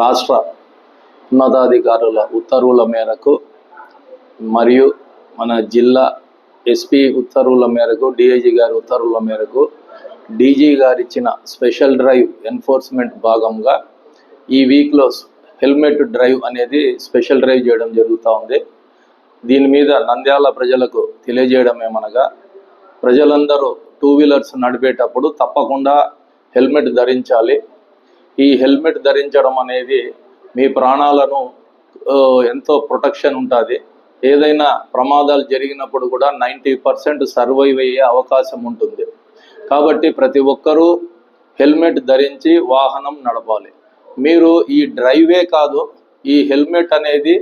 రాష్ట్ర ఉన్నతాధికారుల ఉత్తర్వుల మేరకు మరియు మన జిల్లా ఎస్పీ ఉత్తర్వుల మేరకు డిఐజీ గారి ఉత్తర్వుల మేరకు డీజీ గారు ఇచ్చిన స్పెషల్ డ్రైవ్ ఎన్ఫోర్స్మెంట్ భాగంగా ఈ వీక్లో హెల్మెట్ డ్రైవ్ అనేది స్పెషల్ డ్రైవ్ చేయడం జరుగుతూ ఉంది. దీని మీద నంద్యాల ప్రజలకు తెలియజేయడం ఏమనగా ప్రజలందరూ టూ వీలర్స్ నడిపేటప్పుడు తప్పకుండా హెల్మెట్ ధరించాలి. ఈ హెల్మెట్ ధరించడం అనేది మీ ప్రాణాలను ఎంతో ప్రొటెక్షన్ ఉంటుంది. ఏదైనా ప్రమాదాలు జరిగినప్పుడు కూడా నైంటీ పర్సెంట్ సర్వైవ్ అయ్యే అవకాశం ఉంటుంది. కాబట్టి ప్రతి ఒక్కరూ హెల్మెట్ ధరించి వాహనం నడపాలి. మీరు ఈ డ్రైవే కాదు ఈ హెల్మెట్ అనేది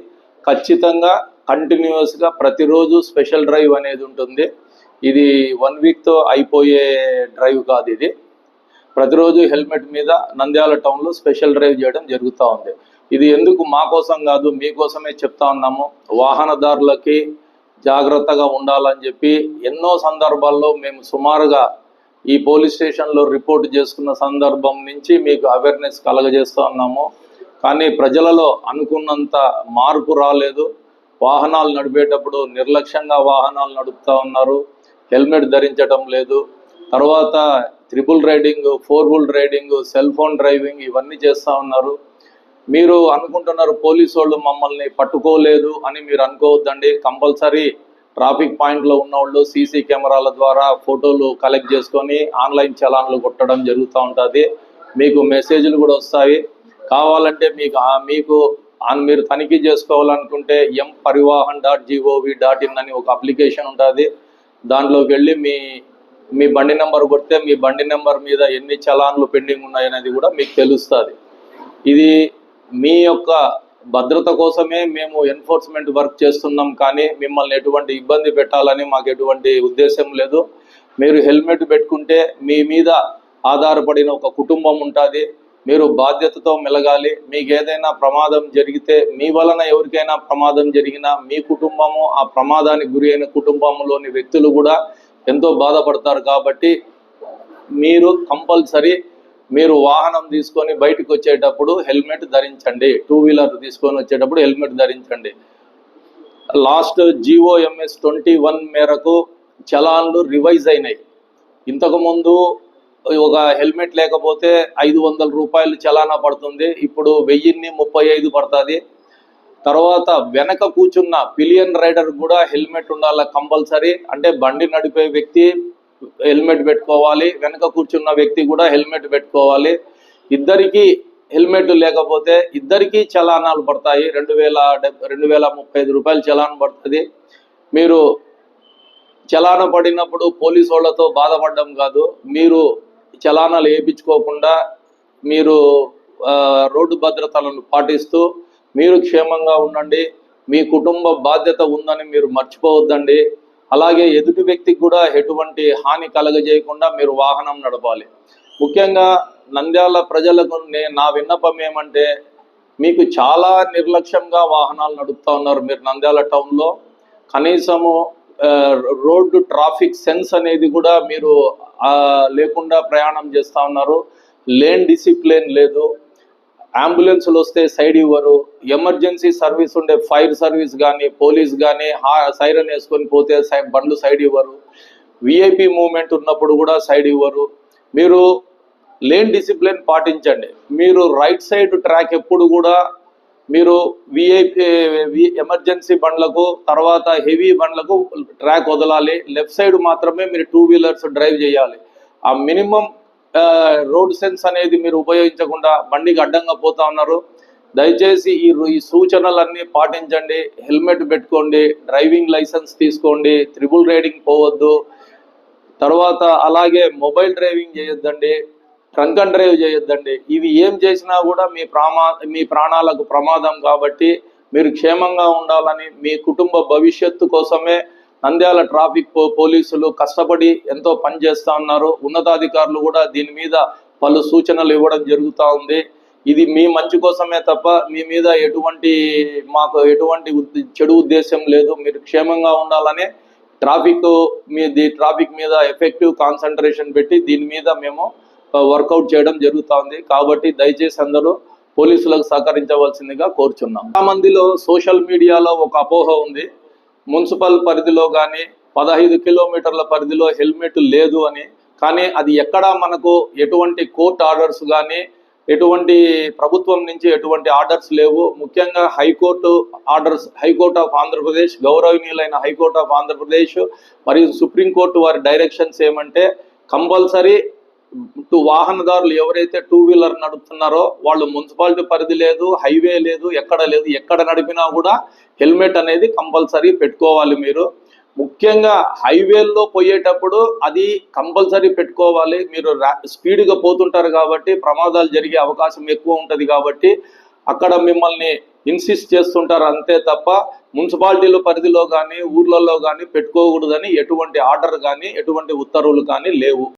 ఖచ్చితంగా కంటిన్యూస్గా ప్రతిరోజు స్పెషల్ డ్రైవ్ అనేది ఉంటుంది. ఇది వన్ వీక్తో అయిపోయే డ్రైవ్ కాదు ఇది. ప్రతిరోజు హెల్మెట్ మీద నంద్యాల టౌన్లో స్పెషల్ డ్రైవ్ చేయడం జరుగుతూ ఉంది. ఇది ఎందుకు మా కోసం కాదు మీకోసమే చెప్తా ఉన్నాము. వాహనదారులకి జాగ్రత్తగా ఉండాలని చెప్పి ఎన్నో సందర్భాల్లో మేము సుమారుగా ఈ పోలీస్ స్టేషన్లో రిపోర్ట్ చేసుకున్న సందర్భం నుంచి మీకు అవేర్నెస్ కలగజేస్తూ ఉన్నాము. కానీ ప్రజలలో అనుకున్నంత మార్పు రాలేదు. వాహనాలు నడిపేటప్పుడు నిర్లక్ష్యంగా వాహనాలు నడుపుతూ ఉన్నారు. హెల్మెట్ ధరించడం లేదు. తర్వాత triple riding four wheel riding cell phone driving ఇవన్నీ చేస్తూ ఉన్నారు. మీరు అనుకుంటున్నారు పోలీసు వాళ్ళు మమ్మల్ని పట్టుకోలేదు అని మీరు అనుకోవద్దండి. కంపల్సరీ ట్రాఫిక్ పాయింట్లో ఉన్న వాళ్ళు సీసీ కెమెరాల ద్వారా ఫోటోలు కలెక్ట్ చేసుకొని ఆన్లైన్ చలాన్లు కొట్టడం జరుగుతూ ఉంటుంది. మీకు మెసేజ్లు కూడా వస్తాయి. కావాలంటే మీకు మీకు మీరు తనిఖీ చేసుకోవాలనుకుంటే M Parivahan dot GOV dot in అని ఒక అప్లికేషన్ ఉంటుంది. దాంట్లోకి వెళ్ళి మీ మీ బండి నెంబర్ కొడితే మీ బండి నెంబర్ మీద ఎన్ని చలాన్లు పెండింగ్ ఉన్నాయనేది కూడా మీకు తెలుస్తుంది. ఇది మీ యొక్క భద్రత కోసమే మేము ఎన్ఫోర్స్మెంట్ వర్క్ చేస్తున్నాం కానీ మిమ్మల్ని ఎటువంటి ఇబ్బంది పెట్టాలని మాకు ఎటువంటి ఉద్దేశం లేదు. మీరు హెల్మెట్ పెట్టుకుంటే మీ మీద ఆధారపడిన ఒక కుటుంబం ఉంటుంది. మీరు బాధ్యతతో మెలగాలి. మీకు ఏదైనా ప్రమాదం జరిగితే మీ వలన ఎవరికైనా ప్రమాదం జరిగినా మీ కుటుంబము ఆ ప్రమాదానికి గురి అయిన కుటుంబంలోని వ్యక్తులు కూడా ఎంతో బాధపడతారు కాబట్టి మీరు కంపల్సరీ మీరు వాహనం తీసుకొని బయటకు వచ్చేటప్పుడు హెల్మెట్ ధరించండి. టూ వీలర్ తీసుకొని వచ్చేటప్పుడు హెల్మెట్ ధరించండి. లాస్ట్ జిఓఎంఎస్ ట్వంటీ వన్ మేరకు చలాన్లు రివైజ్ అయినాయి. ఇంతకుముందు ఒక హెల్మెట్ లేకపోతే ఐదు వందల రూపాయలు చలానా పడుతుంది. ఇప్పుడు వెయ్యిన్ని ముప్పై ఐదు పడుతుంది. తర్వాత వెనక కూర్చున్న పిలియన్ రైడర్ కూడా హెల్మెట్ ఉండాల కంపల్సరీ. అంటే బండి నడిపే వ్యక్తి హెల్మెట్ పెట్టుకోవాలి వెనక కూర్చున్న వ్యక్తి కూడా హెల్మెట్ పెట్టుకోవాలి. ఇద్దరికి హెల్మెట్ లేకపోతే ఇద్దరికి చలానాలు పడతాయి. రెండు వేల రెండు వేల ముప్పై ఐదు రూపాయలు చలాన్ పడుతుంది. మీరు చలాన పడినప్పుడు పోలీసు వాళ్ళతో బాధపడడం కాదు. మీరు చలానాలు వేయించుకోకుండా మీరు రోడ్డు భద్రతలను పాటిస్తూ మీరు క్షేమంగా ఉండండి. మీ కుటుంబ బాధ్యత ఉందని మీరు మర్చిపోవద్దండి. అలాగే ఎదుటి వ్యక్తికి కూడా ఎటువంటి హాని కలగజేయకుండా మీరు వాహనం నడపాలి. ముఖ్యంగా నంద్యాల ప్రజలకు నే- నా విన్నపం ఏమంటే మీకు చాలా నిర్లక్ష్యంగా వాహనాలు నడుపుతా ఉన్నారు మీరు నంద్యాల టౌన్లో. కనీసము రోడ్డు ట్రాఫిక్ సెన్స్ అనేది కూడా మీరు లేకుండా ప్రయాణం చేస్తూ ఉన్నారు. లేన్ డిసిప్లిన్ లేదు. అంబులెన్సులు వస్తే సైడ్ ఇవ్వరు. ఎమర్జెన్సీ సర్వీస్ ఉండే ఫైర్ సర్వీస్ కానీ పోలీస్ కానీ సైరన్ వేసుకొని పోతే సై- బండ్లు సైడ్ ఇవ్వరు. విఐపి మూమెంట్ ఉన్నప్పుడు కూడా సైడ్ ఇవ్వరు. మీరు లేన్ డిసిప్లిన్ పాటించండి. మీరు రైట్ సైడ్ ట్రాక్ ఎప్పుడు కూడా మీరు విఐపి ఎమర్జెన్సీ బండ్లకు తర్వాత హెవీ బండ్లకు ట్రాక్ వదలాలి. లెఫ్ట్ సైడ్ మాత్రమే మీరు టూ వీలర్స్ డ్రైవ్ చేయాలి. ఆ మినిమం రోడ్ సెన్స్ అనేది మీరు ఉపయోగించకుండా బండికి అడ్డంగా పోతా ఉన్నారు. దయచేసి ఈ ఈ సూచనలన్నీ పాటించండి. హెల్మెట్ పెట్టుకోండి డ్రైవింగ్ లైసెన్స్ తీసుకోండి త్రిబుల్ రైడింగ్ పోవద్దు. తర్వాత అలాగే మొబైల్ డ్రైవింగ్ చేయొద్దండి ట్రంక్ అండ్ డ్రైవ్ చేయొద్దండి. ఇవి ఏం చేసినా కూడా మీ ప్రామా మీ ప్రాణాలకు ప్రమాదం కాబట్టి మీరు క్షేమంగా ఉండాలని మీ కుటుంబ భవిష్యత్తు కోసమే నంద్యాల ట్రాఫిక్ పోలీసులు కష్టపడి ఎంతో పని చేస్తా ఉన్నారు. ఉన్నతాధికారులు కూడా దీని మీద పలు సూచనలు ఇవ్వడం జరుగుతూ ఉంది. ఇది మీ మంచి కోసమే తప్ప మీ మీద ఎటువంటి మాకు ఎటువంటి చెడు ఉద్దేశం లేదు. మీరు క్షేమంగా ఉండాలని ట్రాఫిక్ మీ ట్రాఫిక్ మీద ఎఫెక్టివ్ కాన్సన్ట్రేషన్ పెట్టి దీని మీద మేము వర్కౌట్ చేయడం జరుగుతూ ఉంది. కాబట్టి దయచేసి అందరూ పోలీసులకు సహకరించవలసిందిగా కోరుచున్నాం. చాలా మందిలో సోషల్ మీడియాలో ఒక అపోహ ఉంది. మున్సిపల్ పరిధిలో కానీ పదహైదు కిలోమీటర్ల పరిధిలో హెల్మెట్ లేదు అని. కానీ అది ఎక్కడా మనకు ఎటువంటి కోర్ట్ ఆర్డర్స్ కానీ ఎటువంటి ప్రభుత్వం నుంచి ఎటువంటి ఆర్డర్స్ లేవు. ముఖ్యంగా high court orders high court of Andhra Pradesh గౌరవనీయులైన హైకోర్ట్ ఆఫ్ ఆంధ్రప్రదేశ్ మరియు సుప్రీంకోర్టు వారి డైరెక్షన్స్ ఏమంటే కంపల్సరీ టు వాహనదారులు ఎవరైతే టూ వీలర్ నడుపుతున్నారో వాళ్ళు మున్సిపాలిటీ పరిధి లేదు హైవే లేదు ఎక్కడ లేదు ఎక్కడ నడిపినా కూడా హెల్మెట్ అనేది కంపల్సరీ పెట్టుకోవాలి మీరు. ముఖ్యంగా హైవేల్లో పోయేటప్పుడు అది కంపల్సరీ పెట్టుకోవాలి. మీరు స్పీడ్గా పోతుంటారు కాబట్టి ప్రమాదాలు జరిగే అవకాశం ఎక్కువ ఉంటుంది కాబట్టి అక్కడ మిమ్మల్ని ఇన్సిస్ట్ చేస్తుంటారు అంతే తప్ప మున్సిపాలిటీల పరిధిలో కానీ ఊర్లలో కానీ పెట్టుకోకూడదని ఎటువంటి ఆర్డర్ కానీ ఎటువంటి ఉత్తర్వులు కానీ లేవు.